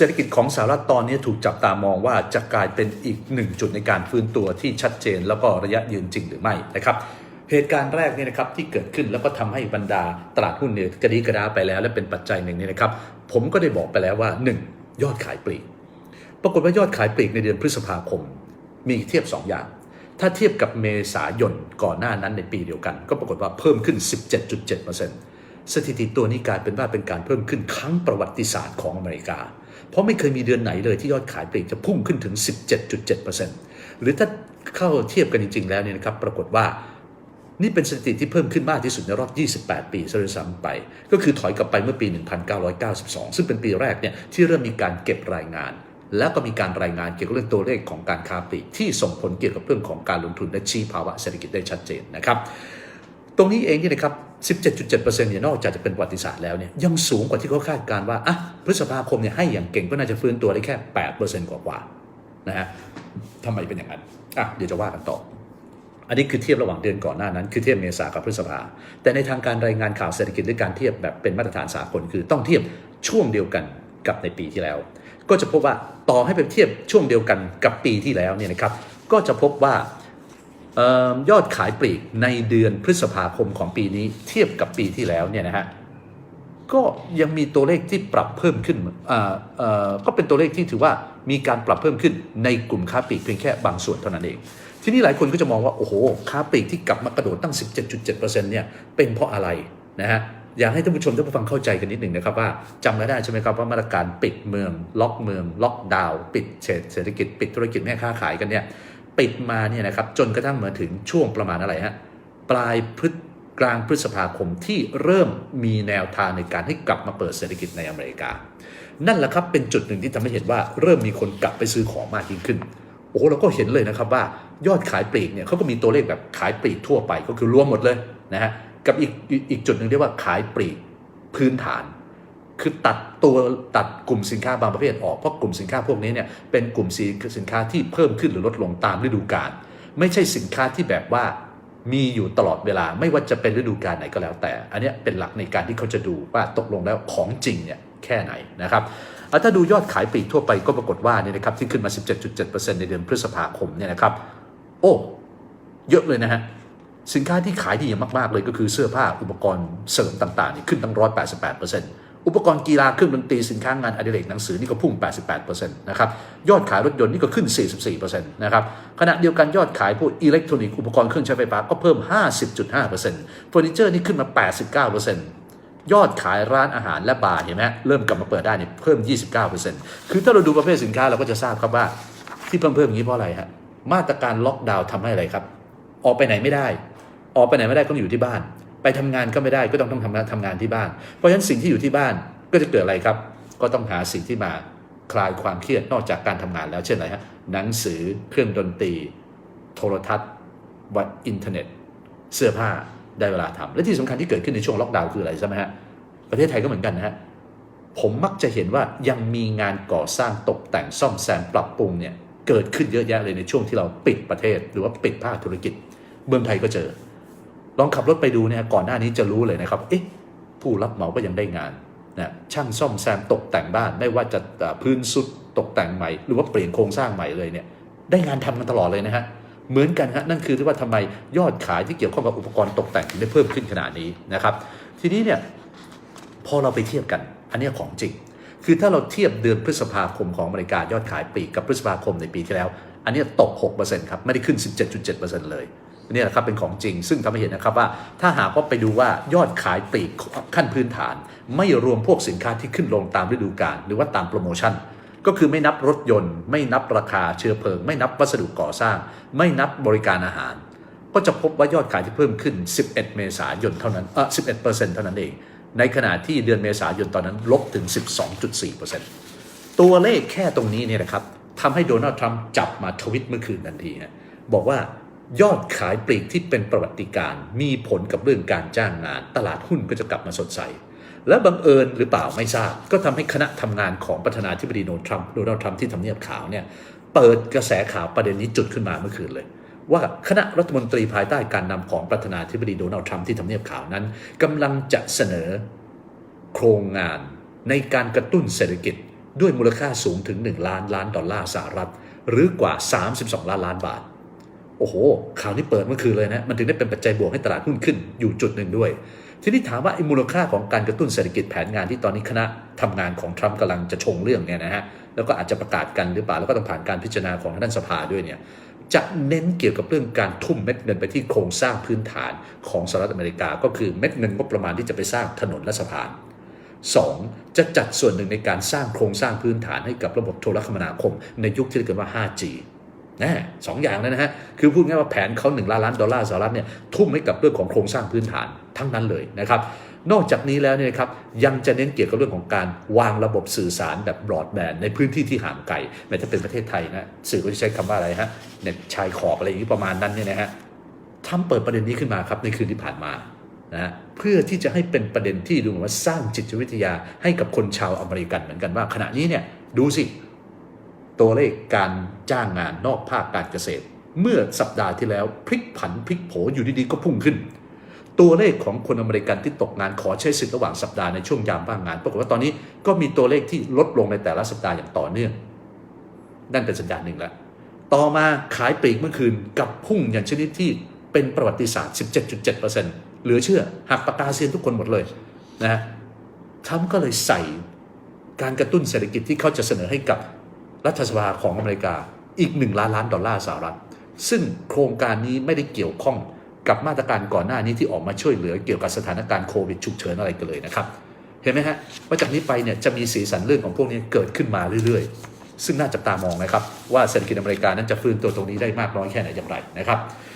เศรษฐกิจของสหรัฐตอนนี้ถูกจับตามองว่าจะกลายเป็นอีกหนึ่งจุดในการฟื้นตัวที่ชัดเจนแล้วก็ระยะยืนจริงหรือไม่นะครับเหตุการณ์แรกเนี่ยนะครับที่เกิดขึ้นแล้วก็ทำให้บรรดาตลาดหุ้นเนี่ยกระดีกระดาไปแล้ว และเป็นปัจจัยหนึ่งเนี่ยนะครับ ผมก็ได้บอกไปแล้วว่า 1. ยอดขายปลีก ปรากฏว่ายอดขายปลีกในเดือนพฤษภาคม มีเทียบ 2 อย่าง ถ้าเทียบกับเมษายนก่อนหน้านั้นในปีเดียวกัน ก็ปรากฏว่าเพิ่มขึ้น 17.7% สถิติตัวนี้กลายเป็นว่าเป็นการเพิ่มขึ้นครั้งประวัติศาสตร์ของอเมริกา เพราะไม่เคยมีเดือนไหนเลยที่ยอดขายปลีกจะพุ่งขึ้นถึง 17.7%หรือถ้าเข้าเทียบกันจริง ๆ แล้วเนี่ยนะครับปรากฏว่านี่เป็นสถิติที่เพิ่มขึ้นมากที่สุดในรอบ 28 ปีซะด้วยซ้ำไป ก็คือถอยกลับไปเมื่อปี 1992 ซึ่งเป็นปีแรกเนี่ยที่เริ่มมีการเก็บรายงาน แล้วก็มีการรายงานเกี่ยวกับเรื่องตัวเลขของการค้าปลีกที่ส่งผลเกี่ยวกับเรื่องของการลงทุนและชี้ภาวะเศรษฐกิจได้ชัดเจนนะครับ ตรงนี้เองเนี่ยนะครับ 17.7%เนี่ยนอกจากจะเป็นประวัติศาสตร์แล้วเนี่ยยังสูงกว่าที่เขาคาดการว่าอะพฤษภาคมเนี่ยให้อย่างเก่งก็น่าจะฟื้นตัวได้แค่ 8%กว่าๆนะฮะทำไมเป็นอย่างนั้นอะเดี๋ยวจะว่ากันต่อ อันนี้คือเทียบระหว่างเดือนก่อนหน้านั้น คือเทียบเมษากับพฤษภา แต่ในทางการรายงานข่าวเศรษฐกิจด้วยการเทียบแบบเป็นมาตรฐานสากลคือต้องเทียบช่วงเดียวกันกับในปีที่แล้ว ก็จะพบว่าต่อให้ไปเทียบช่วงเดียวกันกับปีที่แล้วเนี่ยนะครับก็จะพบว่า ยอดขายปลีกในเดือนพฤษภาคมของปีนี้เทียบกับปีที่แล้วเนี่ยนะฮะก็ยังมีตัวเลขที่ปรับเพิ่มขึ้นก็เป็นตัวเลขที่ถือว่ามีการปรับเพิ่มขึ้นในกลุ่มค้าปลีกเพียงแค่บางส่วนเท่านั้นเอง ทีนี้หลายคนก็จะมองว่า โอ้โห ค้าปลีกที่กลับมากระโดดตั้ง 17.7%เนี่ยเป็นเพราะอะไรนะฮะอยากให้ท่านผู้ชมท่านผู้ฟังเข้าใจกันนิดหนึ่งนะครับว่าจำกันได้ใช่ไหมครับว่ามาตรการปิดเมือง ล็อกเมือง ล็อกดาวน์ปิดเศรษฐกิจ ปิดธุรกิจแม่ค้าขายกันเนี่ย ปิดมาเนี่ยนะครับจนกระทั่งมาถึงช่วงประมาณอะไรฮะปลายพฤษกลางพฤษภาคมที่เริ่มมีแนวทางในการให้กลับมาเปิดเศรษฐกิจในอเมริกา นั่นแหละครับเป็นจุดหนึ่งที่ทำให้เห็นว่าเริ่มมีคนกลับไปซื้อของมากยิ่งขึ้นโอ้เราก็เห็นเลยนะครับว่ายอดขายปลีกเนี่ยเขาก็มีตัวเลขแบบขายปลีกทั่วไปก็คือรวมหมดเลยนะฮะกับอีกอีกอีกจุดหนึ่งเรียกว่าขายปลีกพื้นฐาน คือตัดตัวตัดกลุ่มสินค้าบางประเภทออก เพราะกลุ่มสินค้าพวกนี้เนี่ยเป็นกลุ่มสินค้าที่เพิ่มขึ้นหรือลดลงตามฤดูกาลไม่ใช่สินค้าที่แบบว่ามีอยู่ตลอดเวลาไม่ว่าจะเป็นฤดูกาลไหนก็แล้วแต่ อันนี้เป็นหลักในการที่เขาจะดูว่าตกลงแล้วของจริงเนี่ยแค่ไหนนะครับอะถ้าดูยอดขายปลีกทั่วไปก็ปรากฏว่าเนี่ยนะครับที่ขึ้นมา 17.7%ในเดือนพฤษภาคมเนี่ยนะครับ โอ้เยอะเลยนะฮะสินค้าที่ขายดีอย่างมาก ๆ เลยก็คือเสื้อผ้าอุปกรณ์เสริมต่างๆนี่ขึ้นตั้ง 188% อุปกรณ์กีฬาเครื่องดนตรีสินค้างานอดิเรกหนังสือนี่ก็พุ่ง 88%นะครับยอดขายรถยนต์นี่ก็ขึ้น 44%นะครับขณะเดียวกันยอดขายพวกอิเล็กทรอนิกส์อุปกรณ์เครื่องใช้ไฟฟ้าก็เพิ่ม 50.5%เฟอร์นิเจอร์นี่ขึ้นมา 89%ยอดขายร้านอาหารและบาร์เห็นไหมเริ่มกลับมาเปิดได้เนี่ยเพิ่ม 29%คือถ้าเราดูประเภทสินค้าเราก็จะทราบครับว่าที่เพิ่มเพิ่มอย่างนี้เพราะอะไรฮะมาตรการล็อกดาวน์ทำให้อะไรครับ ออกไปไหนไม่ได้ ออกไปไหนไม่ได้ก็ต้องอยู่ที่บ้าน ไปทำงานก็ไม่ได้ก็ต้องต้องทำงานทำงานที่บ้าน เพราะฉะนั้นสิ่งที่อยู่ที่บ้านก็จะเกิดอะไรครับ ก็ต้องหาสิ่งที่มาคลายความเครียดนอกจากการทำงานแล้วเช่นอะไรฮะหนังสือเครื่องดนตรี โทรทัศน์วัดอินเทอร์เน็ต เสื้อผ้าได้เวลาทำและที่สำคัญที่เกิดขึ้นในช่วงล็อกดาวน์คืออะไรใช่ไหมฮะประเทศไทยก็เหมือนกันนะฮะผมมักจะเห็นว่ายังมีงานก่อสร้างตกแต่งซ่อมแซมปรับปรุงเนี่ยเกิดขึ้นเยอะแยะเลยในช่วงที่เราปิดประเทศ หรือว่าปิดภาคธุรกิจ เมืองไทยก็เจอ ลองขับรถไปดูเนี่ยก่อนหน้านี้จะรู้เลยนะครับ เอ๊ะผู้รับเหมาก็ยังได้งานนะช่างซ่อมแซมตกแต่งบ้านไม่ว่าจะพื้นสุดตกแต่งใหม่ หรือว่าเปลี่ยนโครงสร้างใหม่เลยเนี่ยได้งานทำกันตลอดเลยนะฮะเหมือนกันฮะนั่นคือที่ว่าทำไมยอดขายที่เกี่ยวข้องกับอุปกรณ์ตกแต่งถึงได้เพิ่มขึ้นขนาดนี้นะครับ ทีนี้เนี่ยพอเราไปเทียบกัน อันนี้ของจริง คือถ้าเราเทียบเดือนพฤษภาคมของอเมริกายอดขายปีกับพฤษภาคมในปีที่แล้ว อันนี้ตก 6%ครับไม่ได้ขึ้น 17.7%เลยอั นี่แหละครับเป็นของจริง ซึ่งทำให้เห็นนะครับว่าถ้าหากว่าไปดูว่ายอดขายปลีกขั้นพื้นฐาน ไม่รวมพวกสินค้าที่ขึ้นลงตามฤดูกาลหรือว่าตามโปรโมชั่น ก็คือไม่นับรถยนต์ ไม่นับราคาเชื้อเพลิง ไม่นับวัสดุก่อสร้าง ไม่นับบริการอาหาร ก็จะพบว่ายอดขายที่เพิ่มขึ้น 11 เมษายนเท่านั้นเออ11เปอร์เซ็นต์เท่านั้นเอง ในขณะที่เดือนเมษายนตอนนั้นลบถึง 12.4เปอร์เซ็นต์ตัวเลขแค่ตรงนี้เนี่ยนะครับทำให้โดนัลด์ทรัมป์จับมาทวิตเมื่อคืนทันทีฮะบอกว่า ยอดขายปลีกที่เป็นประวัติการมีผลกับเรื่องการจ้างงาน ตลาดหุ้นก็จะกลับมาสดใส และบังเอิญหรือเปล่าไม่ทราบ ก็ทำให้คณะทำงานของประธานาธิบดีโดนัลด์ทรัมป์โดนัลด์ทรัมป์ที่ทำเนียบขาวเนี่ยเปิดกระแสข่าวประเด็นนี้จุดขึ้นมาเมื่อคืนเลย ว่าคณะรัฐมนตรีภายใต้การนำของประธานาธิบดีโดนัลด์ทรัมป์ที่ทำเนียบขาวนั้นกำลังจะเสนอโครงงานในการกระตุ้นเศรษฐกิจด้วยมูลค่าสูงถึง 1 ล้านล้านดอลลาร์สหรัฐ หรือกว่า 32 ล้านล้านบาท โอ้โหข่าวนี้เปิดเมื่อคืนเลยนะ มันถึงได้เป็นปัจจัยบวกให้ตลาดหุ้นขึ้นอยู่จุดหนึ่งด้วย ทีนี้ถามว่าอมูลค่าของการกระตุ้นเศรษฐกิจแผนงานที่ตอนนี้คณะทำงานของทรัมป์กำลังจะชงเรื่องเนี่ยนะฮะ แล้วก็อาจจะประกาศกันหรือเปล่า แล้วก็ต้องผ่านการพิจารณาของทางด้านสภาด้วยเนี่ย จะเน้นเกี่ยวกับเรื่องการทุ่มเม็ดเงินไปที่โครงสร้างพื้นฐานของสหรัฐอเมริกา ก็คือเม็ดเงินงบประมาณที่จะไปสร้างถนนและสะพาน 2. จะจัดส่วนหนึ่งในการสร้างโครงสร้างพื้นฐานให้กับระบบโทรคมนาคม ในยุคที่เรียกว่า 5G นะสองอย่างเลยนะฮะคือพูดง่ายว่าแผนเขา1ล้านล้านดอลลาร์สหรัฐเนี่ยทุ่มให้กับเรื่องของโครงสร้างพื้นฐานทั้งนั้นเลยนะครับนอกจากนี้แล้วเนี่ยครับยังจะเน้นเกี่ยวกับเรื่องของการวางระบบสื่อสารแบบบรอดแบนด์ในพื้นที่ที่ห่างไกลแม้ถ้าเป็นประเทศไทยนะสื่อก็จะใช้คำว่าอะไรฮะเน็ตชายขอบอะไรอย่างนี้ประมาณนั้นเนี่ยนะฮะทำเปิดประเด็นนี้ขึ้นมาครับในคืนที่ผ่านมานะเพื่อที่จะให้เป็นประเด็นที่ดูเหมือนว่าสร้างจิตวิทยาให้กับคนชาวอเมริกันเหมือนกันว่า ขณะนี้เนี่ยดูสิ ตัวเลขการจ้างงานนอกภาคการเกษตร เมื่อสัปดาห์ที่แล้วพลิกผันพลิกโผอยู่ดีๆก็พุ่งขึ้น ตัวเลขของคนอเมริกันที่ตกงานขอใช้สิทธิ์ระหว่างสัปดาห์ในช่วงยามว่างงานปรากฏว่าตอนนี้ก็มีตัวเลขที่ลดลงในแต่ละสัปดาห์อย่างต่อเนื่อง นั่นเป็นสัญญาณหนึ่งแล้วต่อมาขายปลีกเมื่อคืนกับพุ่งอย่างชนิดที่เป็นประวัติศาสตร์ 17.7%เหลือเชื่อหักปากกาเซียนทุกคนหมดเลยนะทรัมป์ก็เลยใส่การกระตุ้นเศรษฐกิจที่เขาจะเสนอให้กับ รัฐสภาของอเมริกาอีก 1 ล้านล้านดอลลาร์สหรัฐ ซึ่งโครงการนี้ไม่ได้เกี่ยวข้องกับมาตรการก่อนหน้านี้ที่ออกมาช่วยเหลือเกี่ยวกับสถานการณ์โควิดฉุกเฉินอะไรกันเลยนะครับ เห็นไหมฮะว่าจากนี้ไปเนี่ยจะมีสีสันเรื่องของพวกนี้เกิดขึ้นมาเรื่อยๆ ซึ่งน่าจับตามองนะครับว่าเศรษฐกิจอเมริกานั้นจะฟื้นตัวตรงนี้ได้มากน้อยแค่ไหนอย่างไรนะครับ